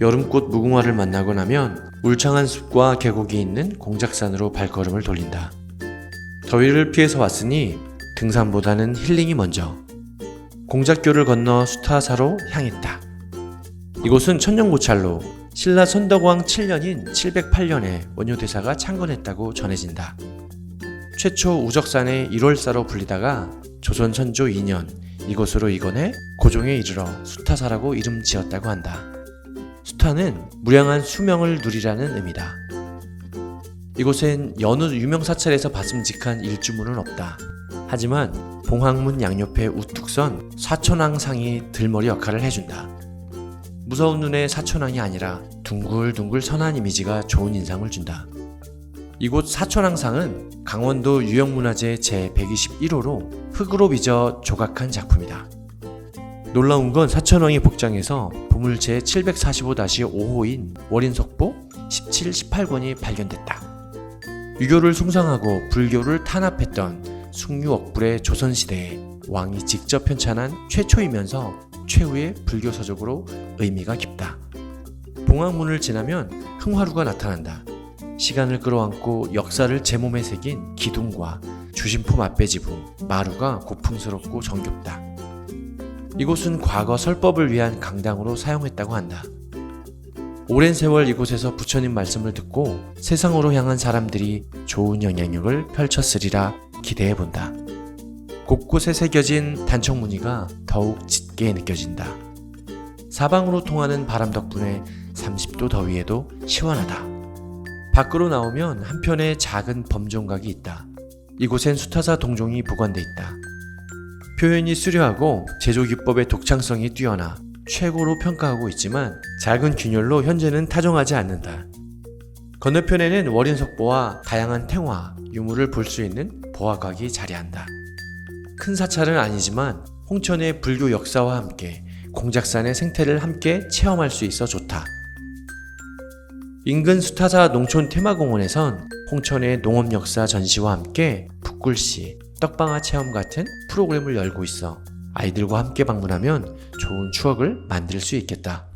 여름꽃 무궁화를 만나고 나면 울창한 숲과 계곡이 있는 공작산으로 발걸음을 돌린다. 더위를 피해서 왔으니 등산보다는 힐링이 먼저. 공작교를 건너 수타사로 향했다. 이곳은 천년고찰로 신라 선덕왕 7년인 708년에 원효대사가 창건했다고 전해진다. 최초 우적산의 1월사로 불리다가 조선 선조 2년 이곳으로 이건해 고종에 이르러 수타사라고 이름 지었다고 한다. 수타는 무량한 수명을 누리라는 의미다. 이곳엔 여느 유명 사찰에서 봤음직한 일주문은 없다. 하지만 봉황문 양옆에 우뚝 선 사천왕상이 들머리 역할을 해준다. 무서운 눈의 사천왕이 아니라 둥글둥글 선한 이미지가 좋은 인상을 준다. 이곳 사천왕상은 강원도 유형문화재 제121호로 흙으로 빚어 조각한 작품이다. 놀라운 건 사천왕이 복장에서 보물 제 745-5호인 월인석보 17, 18권이 발견됐다. 유교를 숭상하고 불교를 탄압했던 숭유억불의 조선시대에 왕이 직접 편찬한 최초이면서 최후의 불교 서적으로 의미가 깊다. 봉황문을 지나면 흥화루가 나타난다. 시간을 끌어안고 역사를 제 몸에 새긴 기둥과 주심포 맛배지붕, 마루가 고풍스럽고 정겹다. 이곳은 과거 설법을 위한 강당으로 사용했다고 한다. 오랜 세월 이곳에서 부처님 말씀을 듣고 세상으로 향한 사람들이 좋은 영향력을 펼쳤으리라 기대해 본다. 곳곳에 새겨진 단청 무늬가 더욱 짙게 느껴진다. 사방으로 통하는 바람 덕분에 30도 더위에도 시원하다. 밖으로 나오면 한편에 작은 범종각이 있다. 이곳엔 수타사 동종이 보관돼 있다. 표현이 수려하고 제조 기법의 독창성이 뛰어나 최고로 평가하고 있지만 작은 균열로 현재는 타종하지 않는다. 건너편에는 월인석보와 다양한 탱화, 유물을 볼 수 있는 보화각이 자리한다. 큰 사찰은 아니지만 홍천의 불교 역사와 함께 공작산의 생태를 함께 체험할 수 있어 좋다. 인근 수타사 농촌 테마공원에선 홍천의 농업 역사 전시와 함께 붓글씨, 떡방아 체험 같은 프로그램을 열고 있어 아이들과 함께 방문하면 좋은 추억을 만들 수 있겠다.